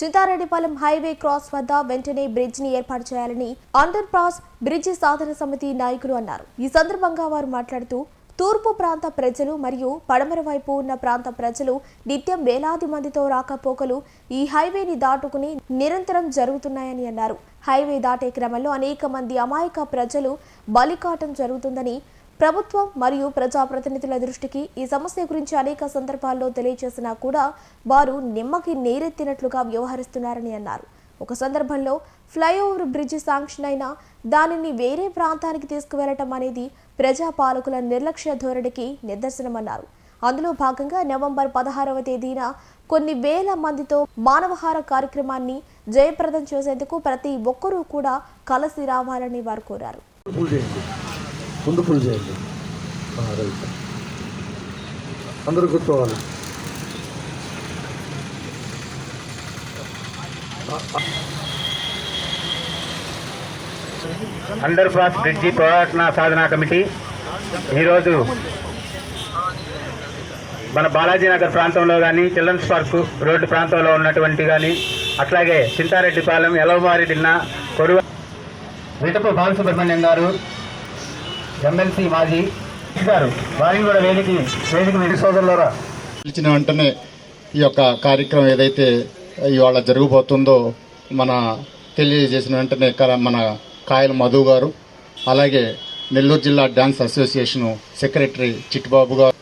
Chintareddypalem highway cross వద్ద వెంటనే బ్రిడ్జ్ని ఏర్పాటు చేయాలని అండర్ పాస్ బ్రిడ్జి సాధన సమితి నాయకులు అన్నారు. ఈ సందర్భంగా వారు మాట్లాడుతూ తూర్పు ప్రాంత ప్రజలు మరియు పడమర వైపు ఉన్న ప్రాంత ప్రజలు నిత్యం వేలాది మందితో రాకపోకలు ఈ హైవేని దాటుకుని నిరంతరం జరుగుతున్నాయని అన్నారు. హైవే దాటే క్రమంలో అనేక మంది అమాయక ప్రజలు బలికాటం జరుగుతుందని ప్రభుత్వం మరియు ప్రజాప్రతినిధుల దృష్టికి ఈ సమస్య గురించి అనేక సందర్భాల్లో తెలియజేసినా కూడా వారు నిమ్మకి నీరెత్తినట్లుగా వ్యవహరిస్తున్నారని అన్నారు. ఒక సందర్భంలో ఫ్లైఓవర్ బ్రిడ్జి శాంక్షన్ అయినా దానిని వేరే ప్రాంతానికి తీసుకువెళ్ళటం అనేది ప్రజాపాలకుల నిర్లక్ష్య ధోరణికి నిదర్శనమన్నారు. అందులో భాగంగా నవంబర్ పదహారవ తేదీన కొన్ని వేల మందితో మానవహార కార్యక్రమాన్ని జయప్రదం చేసేందుకు ప్రతి ఒక్కరూ కూడా కలిసి రావాలని వారు కోరారు. ఫుల్ చేయండి ముందు ఫుల్ చేయండి. రైట్. అందరూ కూర్చోవాలి అండర్ పాస్ బ్రిడ్జి పోరాటన సాధనా కమిటీ. ఈరోజు మన బాలాజీనగర్ ప్రాంతంలో కానీ చిల్డ్రన్స్ పార్క్ రోడ్డు ప్రాంతంలో ఉన్నటువంటి కానీ అట్లాగే చింతారెడ్డిపాలెం ఎలవమారిడిన్న కొరువ విటపు బాలసుబ్రహ్మణ్యం గారు ఎమ్మెల్సీ మాజీ గారు వారిని కూడా వేదిక వేదిక మీద పిలిచిన వెంటనే ఈ యొక్క కార్యక్రమం ఏదైతే ఇవాళ జరగబోతుందో మన తెలియజేసిన వెంటనే క- మన కాయల మధు గారు అలాగే నెల్లూరు జిల్లా డ్యాన్స్ అసోసియేషన్ సెక్రటరీ చిట్టుబాబు గారు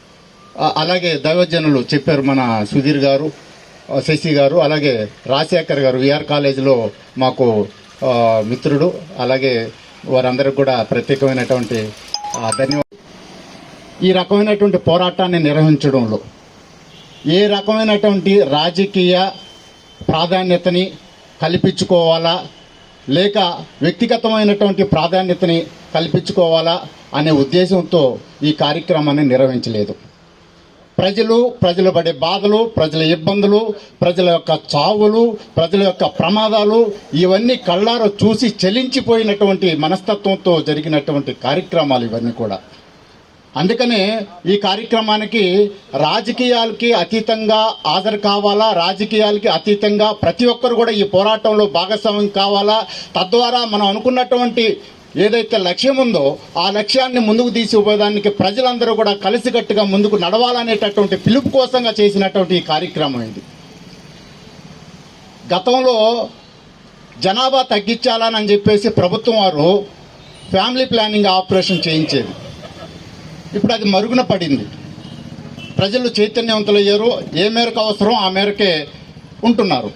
అలాగే దైవజనులు చెప్పారు మన సుధీర్ గారు శశి గారు అలాగే రాజశేఖర్ గారు విఆర్ కాలేజీలో మాకు మిత్రుడు అలాగే వారందరికి కూడా ప్రత్యేకమైనటువంటి ధన్యవాదాలు. ఈ రకమైనటువంటి పోరాటాన్ని నిర్వహించడంలో ఏ రకమైనటువంటి రాజకీయ ప్రాధాన్యతని కల్పించుకోవాలా లేక వ్యక్తిగతమైనటువంటి ప్రాధాన్యతని కల్పించుకోవాలా అనే ఉద్దేశంతో ఈ కార్యక్రమాన్ని నిర్వహించలేదు. ప్రజలు ప్రజలు పడే బాధలు ప్రజల ఇబ్బందులు ప్రజల యొక్క చావులు ప్రజల యొక్క ప్రమాదాలు ఇవన్నీ కళ్ళారో చూసి చలించిపోయినటువంటి మనస్తత్వంతో జరిగినటువంటి కార్యక్రమాలు ఇవన్నీ కూడా. అందుకనే ఈ కార్యక్రమానికి రాజకీయాలకి అతీతంగా హాజరు కావాలా? రాజకీయాలకి అతీతంగా ప్రతి ఒక్కరు కూడా ఈ పోరాటంలో భాగస్వామ్యం కావాలా? తద్వారా మనం అనుకున్నటువంటి ఏదైతే లక్ష్యం ఉందో ఆ లక్ష్యాన్ని ముందుకు తీసుకుపోయేదానికి ప్రజలందరూ కూడా కలిసికట్టుగా ముందుకు నడవాలనేటటువంటి పిలుపు కోసంగా చేసినటువంటి ఈ కార్యక్రమం ఇది. గతంలో జనాభా తగ్గించాలని చెప్పేసి ప్రభుత్వం వారు ఫ్యామిలీ ప్లానింగ్ ఆపరేషన్ చేయించేది. ఇప్పుడు అది మరుగున పడింది. ప్రజలు చైతన్యవంతులయ్యారు ఏ మేరకు అవసరం ఆ మేరకే ఉంటున్నారు.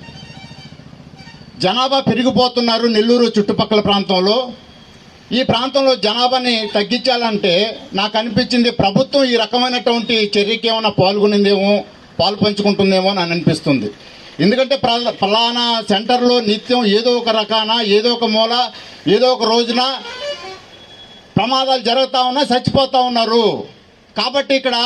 జనాభా పెరిగిపోతున్నారు నెల్లూరు చుట్టుపక్కల ప్రాంతంలో. ఈ ప్రాంతంలో జనాభాని తగ్గించాలంటే నాకు అనిపించింది ప్రభుత్వం ఈ రకమైనటువంటి చర్యకి ఏమైనా పాల్గొనిందేమో పాలు పంచుకుంటుందేమో అని అనిపిస్తుంది. ఎందుకంటే ప్ర- ఫలానా సెంటర్లో నిత్యం ఏదో ఒక రకాన ఏదో ఒక మూల ఏదో ఒక రోజున ప్రమాదాలు జరుగుతూ ఉన్నా చచ్చిపోతూ ఉన్నారు. కాబట్టి ఇక్కడ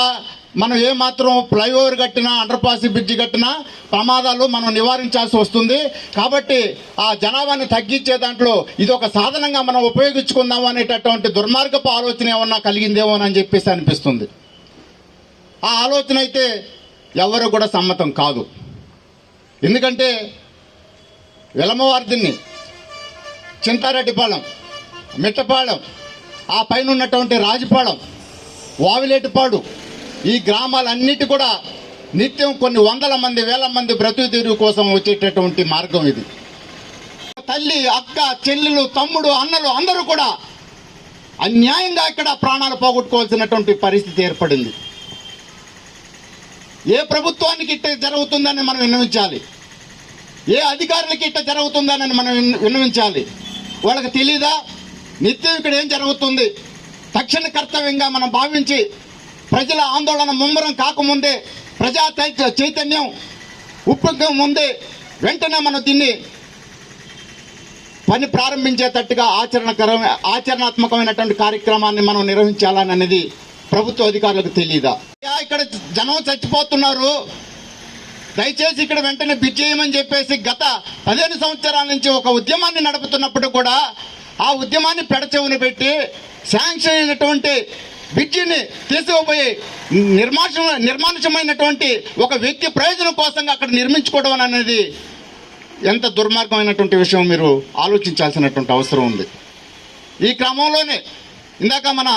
మనం ఏమాత్రం ఫ్లైఓవర్ కట్టినా అండర్ పాస్ బ్రిడ్జి కట్టినా ప్రమాదాలు మనం నివారించాల్సి వస్తుంది. కాబట్టి ఆ జనాభాని తగ్గించే దాంట్లో ఇది ఒక సాధనంగా మనం ఉపయోగించుకుందాం అనేటటువంటి దుర్మార్గపు ఆలోచన ఏమన్నా కలిగిందేమో అని చెప్పేసి అనిపిస్తుంది. ఆ ఆలోచన అయితే ఎవరు కూడా సమ్మతం కాదు. ఎందుకంటే వెలమవార్దిని చింతారెడ్డిపాలెం మిట్టపాలెం ఆ పైన ఉన్నటువంటి రాజపాలెం వావిలేటిపాడు. ఈ గ్రామాలన్నిటి కూడా నిత్యం కొన్ని వందల మంది వేల మంది బ్రతుకు కోసం వచ్చేటటువంటి మార్గం ఇది. తల్లి అక్క చెల్లెలు తమ్ముడు అన్నలు అందరూ కూడా అన్యాయంగా ఇక్కడ ప్రాణాలు పోగొట్టుకోవాల్సినటువంటి పరిస్థితి ఏర్పడింది. ఏ ప్రభుత్వానికి ఇట్ట జరుగుతుందని మనం విన్నవించాలి. ఏ అధికారులకి ఇట్ట జరుగుతుందని మనం విన్నవించాలి. వాళ్ళకి తెలీదా? నిత్యం ఇక్కడ ఏం జరుగుతుంది? తక్షణ కర్తవ్యంగా మనం భావించి ప్రజల ఆందోళన ముమ్మరం కాకముందే ప్రజా చైతన్యం ఉప్పొంగక ముందే వెంటనే మనం దీన్ని పని ప్రారంభించేటట్టుగా ఆచరణకర ఆచరణాత్మకమైనటువంటి కార్యక్రమాన్ని మనం నిర్వహించాలని అనేది ప్రభుత్వ అధికారులకు తెలియదా ఇక్కడ జనం చచ్చిపోతున్నారు. దయచేసి ఇక్కడ వెంటనే బిడ్ చేయమని చెప్పేసి గత పదిహేను సంవత్సరాల నుంచి ఒక ఉద్యమాన్ని నడుపుతున్నప్పుడు కూడా ఆ ఉద్యమాన్ని పెడచెవుని పెట్టి శాంక్షన్ అయినటువంటి బ్రిడ్జిని తీసుకుపోయి నిర్మాష నిర్మానుషమైనటువంటి ఒక వ్యక్తి ప్రయోజనం కోసంగా అక్కడ నిర్మించుకోవడం అనేది ఎంత దుర్మార్గమైనటువంటి విషయం మీరు ఆలోచించాల్సినటువంటి అవసరం ఉంది. ఈ క్రమంలోనే ఇందాక మన